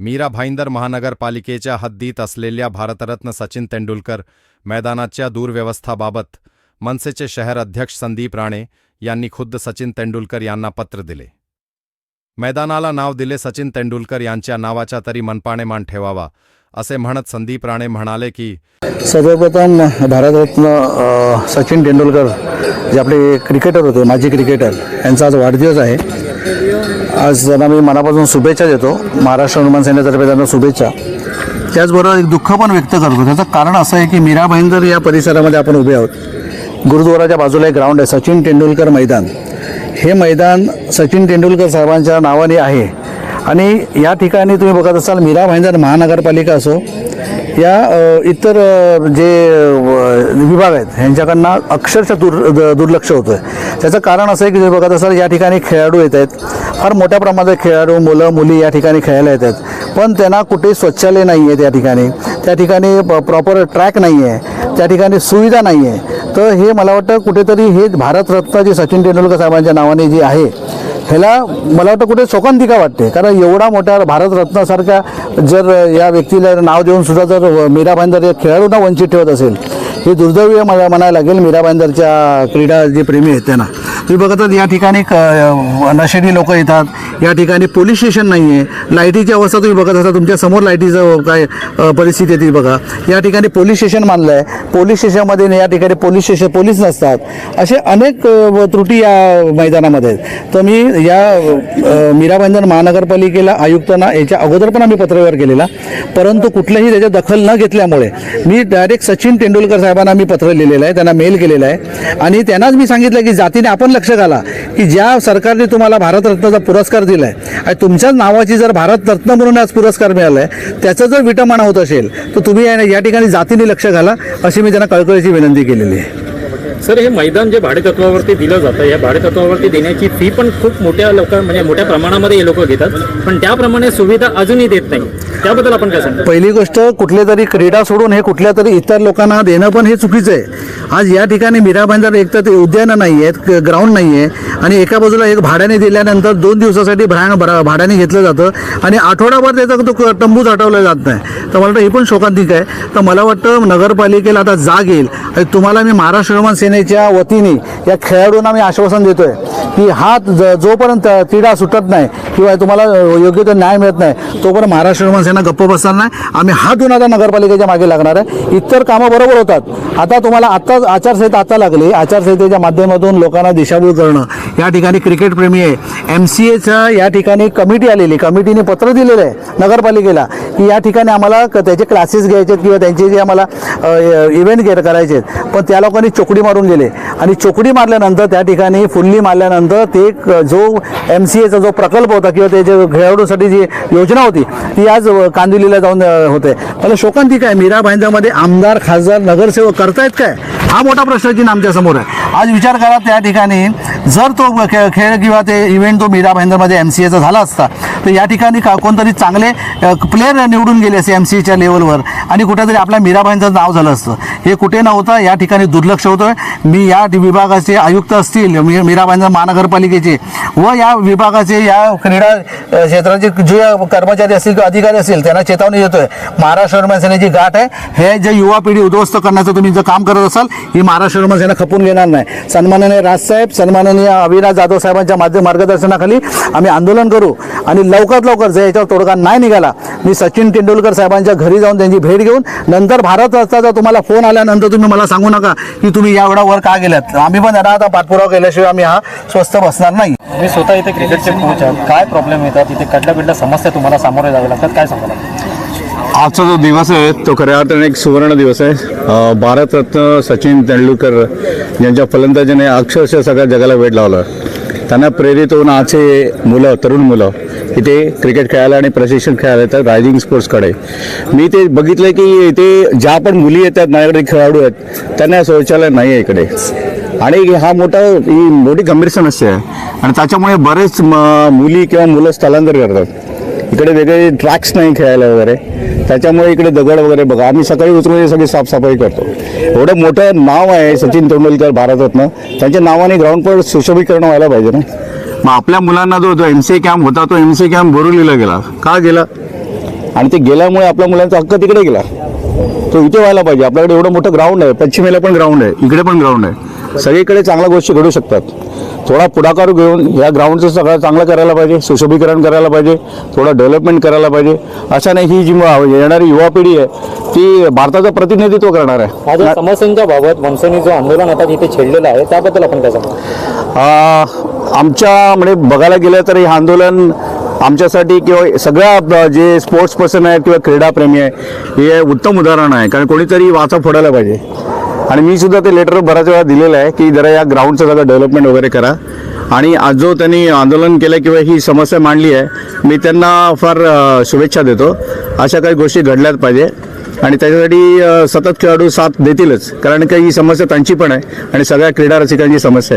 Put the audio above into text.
मीरा भाईंदर महानगरपालिकेच्या हद्दीत असलेल्या भारतरत्न सचिन तेंडुलकर मैदानाच्या दूरव्यवस्थाबाबत मनसेचे शहर अध्यक्ष संदीप राणे यांनी खुद्द सचिन तेंडुलकर यांना पत्र दिले. मैदानाला नाव दिले सचिन तेंडुलकर यांच्या नावाचा तरी मनपाने मान ठेवावा असे म्हणत संदीप राणे म्हणाले की सर्वप्रथम भारतरत्न सचिन तेंडुलकर जे आपले क्रिकेटर होते माजी क्रिकेटर यांचा आज वाढदिवस आहे. आज त्यांना मी मनापासून शुभेच्छा देतो. महाराष्ट्र हनुमान सेनेतर्फे त्यांना शुभेच्छा. त्याचबरोबर एक दुःख पण व्यक्त करतो. त्याचं कारण असं आहे की मीरा भाईंदर या परिसरामध्ये आपण उभे आहोत. गुरुद्वाराच्या बाजूला एक ग्राउंड आहे सचिन तेंडुलकर मैदान. हे मैदान सचिन तेंडुलकर साहेबांच्या नावाने आहे. आणि या ठिकाणी तुम्ही बघत असाल मीरा भाईंदर महानगरपालिका असो या इतर जे विभाग आहेत ह्यांच्याकडनं अक्षरशः दुर् द- दुर्लक्ष होतं आहे त्याचं कारण असं आहे की तुम्ही बघत असाल या ठिकाणी खेळाडू येत आहेत. फार मोठ्या प्रमाणात खेळाडू मुलं मुली या ठिकाणी खेळायला येतात पण त्यांना कुठे शौचालय नाही आहे त्या ठिकाणी. त्या ठिकाणी प्रॉपर ट्रॅक नाही आहे. त्या ठिकाणी सुविधा नाही आहे. तर हे मला वाटतं कुठेतरी हे भारतरत्न जे सचिन तेंडुलकर साहेबांच्या नावाने जे आहे ह्याला मला वाटतं कुठे शोकांतिका वाटते. कारण एवढा मोठ्या भारतरत्नासारख्या जर या व्यक्तीला नाव देऊन सुद्धा जर मीरा भाईंदर या खेळाडूंना वंचित ठेवत असेल हे दुर्दैवी मला म्हणायला लागेल मीरा भाईंदरच्या क्रीडा जे प्रेमी आहेत त्यांना. तुम्ही बघतात या ठिकाणी क नशेडी लोक येतात. या ठिकाणी पोलीस स्टेशन नाही आहे लाईटीची अवस्था तुम्ही बघत असता तुमच्यासमोर लाईटीचं काय परिस्थिती येते बघा. या ठिकाणी पोलीस स्टेशन मानलं आहे पोलीस स्टेशनमध्ये या ठिकाणी पोलीस स्टेशन पोलीस नसतात. असे अनेक त्रुटी या मैदानामध्ये आहेत. तर मी या मीराबंधन महानगरपालिकेला आयुक्तांना याच्या अगोदर पण आम्ही पत्रव्यवहार केलेला. परंतु कुठल्याही त्याच्या दखल न घेतल्यामुळे मी डायरेक्ट सचिन तेंडुलकर साहेबांना मी पत्र लिहिलेलं आहे त्यांना मेल केलेला आहे. आणि त्यांनाच मी सांगितलं की जातीने आपण लक्ष घाला की ज्या सरकारने तुम्हाला भारतरत्नाचा पुरस्कार दिला आहे आणि तुमच्याच नावाची जर भारतरत्न म्हणून आज पुरस्कार मिळाला आहे त्याचं जर विटंबना होत असेल तर तुम्ही या ठिकाणी जातीने लक्ष घाला अशी मी त्यांना कळकळीची विनंती केलेली आहे. सर हे मैदान जे भाडेतत्वावरती दिलं जातं या भाडेतत्वावरती देण्याची फी पण खूप मोठ्या लोक म्हणजे मोठ्या प्रमाणामध्ये हे लोक घेतात. पण त्याप्रमाणे सुविधा अजूनही देत नाही. त्याबद्दल आपण काय सांगतो? पहिली गोष्ट कुठले तरी क्रीडा सोडून हे कुठल्या तरी इतर लोकांना देणं पण हे चुकीचं आहे. आज या ठिकाणी मीरा भाईंदर एक तर ते उद्यानं नाही आहेत ग्राउंड नाही आहे आणि एका बाजूला एक भाड्याने दिल्यानंतर दोन दिवसासाठी भ्रा भाड्याने घेतलं जातं आणि आठवडाभर त्याचा तो तंबूज तंबूच हटवला जात नाही. तर मला वाटतं हे पण शोकांतिक आहे. तर मला वाटतं नगरपालिकेला आता जाग येईल. तुम्हाला मी महाराष्ट्र शिवसेनेच्या वतीने या खेळाडूंना मी आश्वासन देतोय. की हा ज- जोपर्यंत तिढा सुटत नाही किंवा तुम्हाला योग्य तो न्याय मिळत नाही तोपर्यंत महाराष्ट्र निर्माण सेना गप्प बसणार नाही. आम्ही हा धुवून आता नगरपालिकेच्या मागे लागणार आहे. इतर कामं बरोबर होतात. आता तुम्हाला आत्ताच आचारसंहिता आता लागली. आचारसंहितेच्या माध्यमातून लोकांना दिशाभूल करणं. या ठिकाणी क्रिकेट प्रेमी आहे. एम सी एच्या या ठिकाणी कमिटी आलेली कमिटीने पत्र दिलेलं आहे नगरपालिकेला की या ठिकाणी आम्हाला क- त्याचे क्लासेस घ्यायचे आहेत किंवा त्यांचे जे आम्हाला इव्हेंट घेत करायचे आहेत. पण त्या लोकांनी चोकडी मारून गेले. आणि चोकडी मारल्यानंतर त्या ठिकाणी फुल्ली मारल्यानंतर ते जो एम सी एचा जो प्रकल्प होता किंवा ते जे खेळाडूसाठी जी योजना होती ती आज कांदिवलीला जाऊन होते. मला शोकांती आहे मीरा भाईंदामध्ये आमदार खासदार नगरसेवक करतायत काय? हा मोठा प्रश्न चिन्ह आमच्यासमोर आहे. आज विचार करा त्या ठिकाणी जर तो खेळ खेळ किंवा ते इव्हेंट तो मीरा भाईंदरमध्ये एम सी एचा झाला असता तर या ठिकाणी का कोणतरी चांगले प्लेयर निवडून गेले असे एम सी एच्या लेवलवर आणि कुठेतरी आपल्या मीरा भाईंचं नाव झालं असतं. हे कुठे नव्हतं? या ठिकाणी दुर्लक्ष होतं मी या विभागाचे आयुक्त असतील मी मीरा महानगरपालिकेचे व या विभागाचे या क्रीडा क्षेत्राचे जे कर्मचारी असतील किंवा अधिकारी असतील त्यांना चेतावणी देतोय. महाराष्ट्र निर्माण सेनेची गाठ आहे. हे जे युवा पिढी उद्ध्वस्त करण्याचं तुम्ही जर काम करत असाल ही महाराष्ट्र निर्माण सेना खपून घेणार नाही. सन्माननीय राजसाहेब सन्माननीय अविनाश जाधव साहेबांच्या माध्यम मार्गदर्शनाखाली आम्ही आंदोलन करू आणि लवकरात लवकर जर याच्यावर तोडगा नाही निघाला मी सचिन तेंडुलकर साहेबांच्या घरी जाऊन त्यांची भेट घेऊन नंतर भारत रत्नाचा तुम्हाला फोन आल्यानंतर तुम्ही मला सांगू नका की तुम्ही या एवढा वर का गेलात आम्ही पण त्यांना आता पाठपुरावा केल्याशिवाय आम्ही हा स्वस्थ बसणार नाही. मी स्वतः इथे क्रिकेटचे कोच आहात काय प्रॉब्लेम येतात? इथे कटल्या बिडल्या समस्या तुम्हाला सामोरे जावे लागतात. काय सांगाल? आजचा जो दिवस आहे तो खऱ्या अर्थाने एक सुवर्ण दिवस आहे. भारतरत्न सचिन तेंडुलकर यांच्या फलंदाजीने अक्षरशः सगळ्या जगाला वेळ लावलं. त्यांना प्रेरित होऊन आजचे मुलं तरुण मुलं इथे क्रिकेट खेळायला आणि प्रशिक्षण खेळायला येतात रायझिंग स्पोर्ट्सकडे मी ते बघितलं की इथे ज्या पण मुली येतात माझ्याकडे खेळाडू आहेत त्यांना शौचालय नाही आहे इकडे. आणि हा मोठा ही मोठी गंभीर समस्या आहे. आणि त्याच्यामुळे बरेच म- मुली किंवा मुलं स्थलांतर करतात. इकडे वेगळे ट्रॅक्स नाही खेळायला वगैरे. त्याच्यामुळे इकडे दगड वगैरे बघा. आम्ही सकाळी उतरून सगळी साफसफाई करतो. एवढं मोठं नाव आहे सचिन तेंडुलकर भारतरत्न. त्यांच्या नावाने ग्राउंड पर सुशोभीकरण व्हायला पाहिजे ना? मग आपल्या मुलांना जो जो एम सी कॅम्प होता तो एम सी कॅम्प बोरिवलीला गेला. का गेला? आणि ते गेल्यामुळे आपल्या मुलांचा हक्क तिकडे गेला. तो इथे व्हायला पाहिजे. आपल्याकडे एवढं मोठं ग्राउंड आहे. पश्चिमेला पण ग्राउंड आहे. इकडे पण ग्राउंड आहे. सगळीकडे चांगल्या गोष्टी घडू शकतात. थोडा पुढाकार घेऊन या ग्राउंडचं सगळं चांगलं करायला पाहिजे सुशोभीकरण करायला पाहिजे थोडं डेव्हलपमेंट करायला पाहिजे. अशा नाही ही जी येणारी युवा पिढी आहे ती भारताचं प्रतिनिधित्व करणार आहे. समस्यांच्या बाबत मनसेने जो आंदोलन आता तिथे छेडलेलं आहे त्याबद्दल आपण काय सांगतो आमच्या म्हणजे बघायला गेलं तर हे आंदोलन आमच्यासाठी किंवा सगळ्या जे स्पोर्ट्स पर्सन आहेत किंवा क्रीडाप्रेमी आहे हे उत्तम उदाहरण आहे. कारण कोणीतरी वाचा फोडायला पाहिजे. आणि मी सुद्धा ते लेटर बऱ्याच वेळा दिलेलं आहे की जरा या ग्राउंडचं सगळं डेव्हलपमेंट वगैरे करा. आणि आज जो त्यांनी आंदोलन केलं किंवा ही समस्या मांडली आहे मी त्यांना फार शुभेच्छा देतो. अशा काही गोष्टी घडल्याच पाहिजे. आणि त्याच्यासाठी सतत खेळाडू साथ देतीलच. कारण का ही समस्या त्यांची पण आहे आणि सगळ्या क्रीडा रसिकांची समस्या आहे.